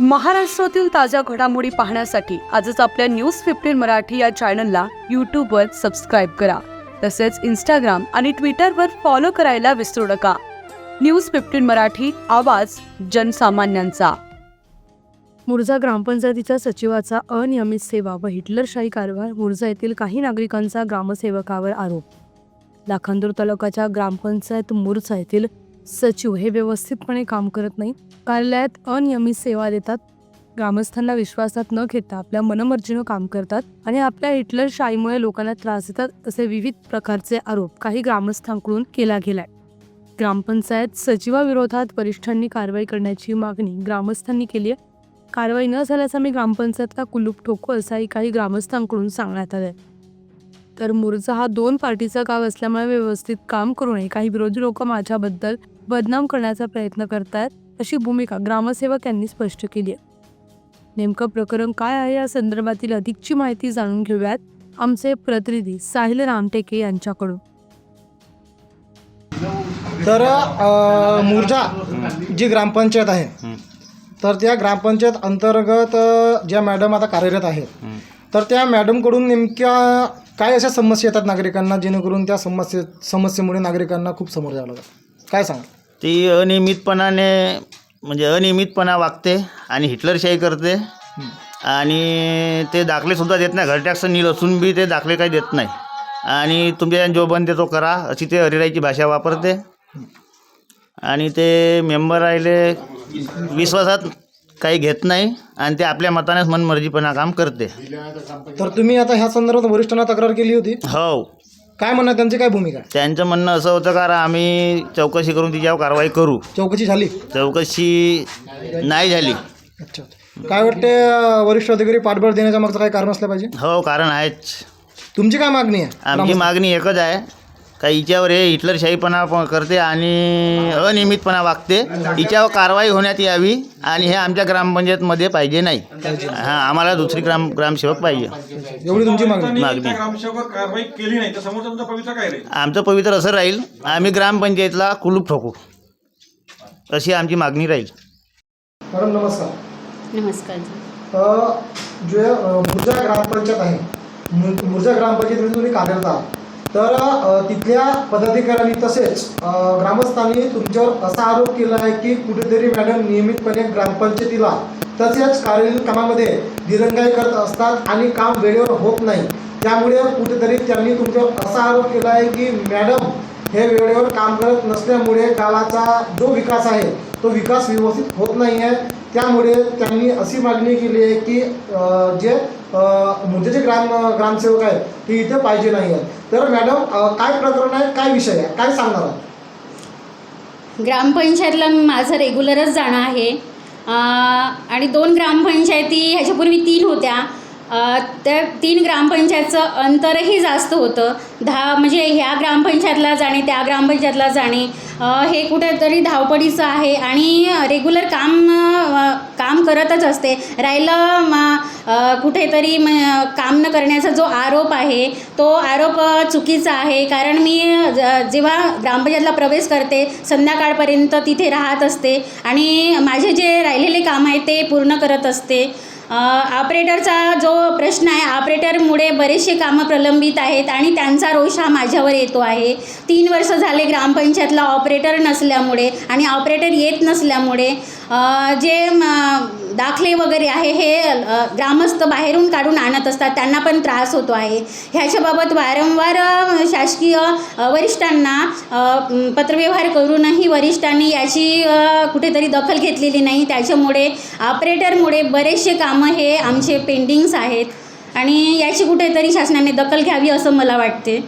महाराष्ट्रातील ताज्या घडामोडी पाहण्यासाठी आजच आपल्या न्यूज फिफ्टीन मराठी या चॅनलला यूट्यूबवर सबस्क्राईब करा. तसेच इंस्टाग्राम आणि ट्विटरवर फॉलो करायला विसरू नका. न्यूज फिफ्टीन मराठी आवाज जनसामान्यांचा. मुर्झा ग्रामपंचायतीच्या सचिवाचा अनियमित सेवा व हिटलरशाही कारभार मुर्जा येथील काही नागरिकांचा ग्रामसेवकावर आरोप. लाखांदूर तालुक्याच्या ग्रामपंचायत मुर्झा येथील सचिव हे व्यवस्थितपणे काम करत नाही कार्यालयात अनियमित सेवा देतात. ग्रामस्थांना विश्वासात न घेता आपल्या मनमर्जीनं काम करतात आणि आपल्या हिटलरशाहीमुळे लोकांना त्रास देतात असे विविध प्रकारचे आरोप काही ग्रामस्थांकडून केला गेलाय. ग्रामपंचायत सचिवाविरोधात वरिष्ठांनी कारवाई करण्याची मागणी ग्रामस्थांनी केली आहे. कारवाई न झाल्याचा मी ग्रामपंचायतला कुलूप ठोकू असाही काही ग्रामस्थांकडून सांगण्यात आलंय. तर मुरजा हा दोन पार्टीचा गाव असल्यामुळे व्यवस्थित काम करू नये काही विरोधी लोक माझ्याबद्दल बदनाम करण्याचा प्रयत्न करतायत अशी भूमिका ग्रामसेवक यांनी स्पष्ट केली आहे. नेमकं प्रकरण काय आहे या संदर्भातील अधिकची माहिती जाणून घेऊयात आमचे प्रतिनिधी साहिल रामटेके यांच्याकडून. तर अ, मुर्जा जी ग्रामपंचायत आहे तर त्या ग्रामपंचायत अंतर्गत ज्या मॅडम आता कार्यरत आहेत तर त्या मॅडमकडून नेमक्या काय अशा समस्या येतात नागरिकांना जेणेकरून त्या समस्ये समस्येमुळे नागरिकांना खूप समोर जावं लागतं काय सांगा ती अनियमितपणाने म्हणजे अनियमितपणा वागते आणि हिटलरशाही करते. आणि ते दाखलेसुद्धा देत नाही. घर टॅक्स नील असून बी ते दाखले काही देत नाही. आणि तुमच्या जो बनते तो करा. अशी ते हरिराईची भाषा वापरते. आणि ते मेंबर राहिले विश्वासात काही घेत नाही. आणि ते आपल्या मतानेच मनमर्जीपणा काम करते. तर तुम्ही आता ह्या संदर्भात वरिष्ठांना तक्रार केली होती? हो. काय म्हणणं त्यांची काय भूमिका? आहे? त्यांचं म्हणणं असं होतं कारण आम्ही चौकशी करून तिच्यावर कारवाई करू. चौकशी झाली? चौकशी नाही झाली. अच्छा. काय वाटते अ, वरिष्ठ अधिकारी पाठबळ देण्याच्या मागचं काय कारण असलं पाहिजे? हो कारण आहेच. तुमची काय मागणी आहे? आमची मागणी एकच आहे. का हिच्यावर हे हिटलरशाहीपणा प- करते आणि अनियमितपणा वागते. हिच्यावर कारवाई होण्यात यावी आणि हे आमच्या ग्रामपंचायतमध्ये पाहिजे नाही. हां आम्हाला दुसरी ग्राम ग्रामसेवक पाहिजे. एवढी तुमची मागणी? मागणी. त्या ग्रामसेवकावर कारवाई केली नाही तर समोर तुमचा पवित्र काय राहील? आमचं पवित्र असं राहील. आम्ही ग्रामपंचायतला कुलूप ठोकू. अशी आमची मागणी राहील. मॅडम नमस्कार. नमस्कार जी. अ, जे अ, मुर्जा ग्रामपंचायत आहे मु- मुर्जा ग्रामपंचायतीमध्ये तुम्ही कार्यरत आहात. तर तिथल्या पदाधिकाऱ्यांनी तसेच ग्रामस्थांनी तुमच्यावर असा आरोप केला आहे की कुठेतरी मॅडम नियमितपणे ग्रामपंचायतीला तसेच कार्यालयीन कामामध्ये दिरंगाई करत असतात आणि काम वेळेवर होत नाही. त्यामुळे कुठेतरी त्यांनी तुमच्यावर असा आरोप केला आहे की मॅडम हे वेळेवर काम करत नसल्यामुळे गावाचा जो विकास आहे तो विकास व्यवस्थित होत नाही आहे त्यामुळे त्यांनी अशी मागणी केली आहे की जे म्हणजे जे ग्राम ग्रामसेवक आहेत ते इथे पाहिजे नाही आहेत तर मॅडम काय प्रकरण आहे? काय विषय आहे? काय सांगणार आहात? ग्रामपंचायतला माझं रेग्युलरच जाणं आहे. आणि दोन ग्रामपंचायती ह्याच्यापूर्वी तीन होत्या. त्या तीन ग्रामपंचायतचं अंतरही जास्त होतं. दहा म्हणजे ह्या ग्रामपंचायतला जाणे त्या ग्रामपंचायतला जाणे हे कुठेतरी धावपडीचं आहे आणि रेग्युलर काम काम करतच असते. राहिलं म- कुठेतरी म काम न करण्याचा जो आरोप आहे तो आरोप चुकीचा आहे. कारण मी जेव्हा ग्रामपंचायतला प्रवेश करते संध्याकाळपर्यंत तिथे राहत असते आणि माझे जे राहिलेले काम आहे ते पूर्ण करत असते. ऑपरेटरचा जो प्रश्न आहे ऑपरेटरमुळे बरेचसे कामं प्रलंबित आहेत आणि त्यांचा रोष हा माझ्यावर येतो आहे. तीन वर्ष झाले ग्रामपंचायतला ऑपरेटर नसल्यामुळे आणि ऑपरेटर येत नसल्यामुळे जे दाखले वगैरे आहे हे ग्रामस्थ बाहेरून काढून आणत असतात. त्यांना पण त्रास होतो आहे. ह्याच्याबाबत वारंवार शासकीय वरिष्ठांना पत्रव्यवहार करूनही वरिष्ठांनी याची कुठेतरी दखल घेतलेली नाही. त्याच्यामुळे ऑपरेटरमुळे बरेचसे कामं हे आमचे पेंडिंग्स आहेत. आणि याची कुठेतरी शासनाने दखल घ्यावी असं मला वाटते.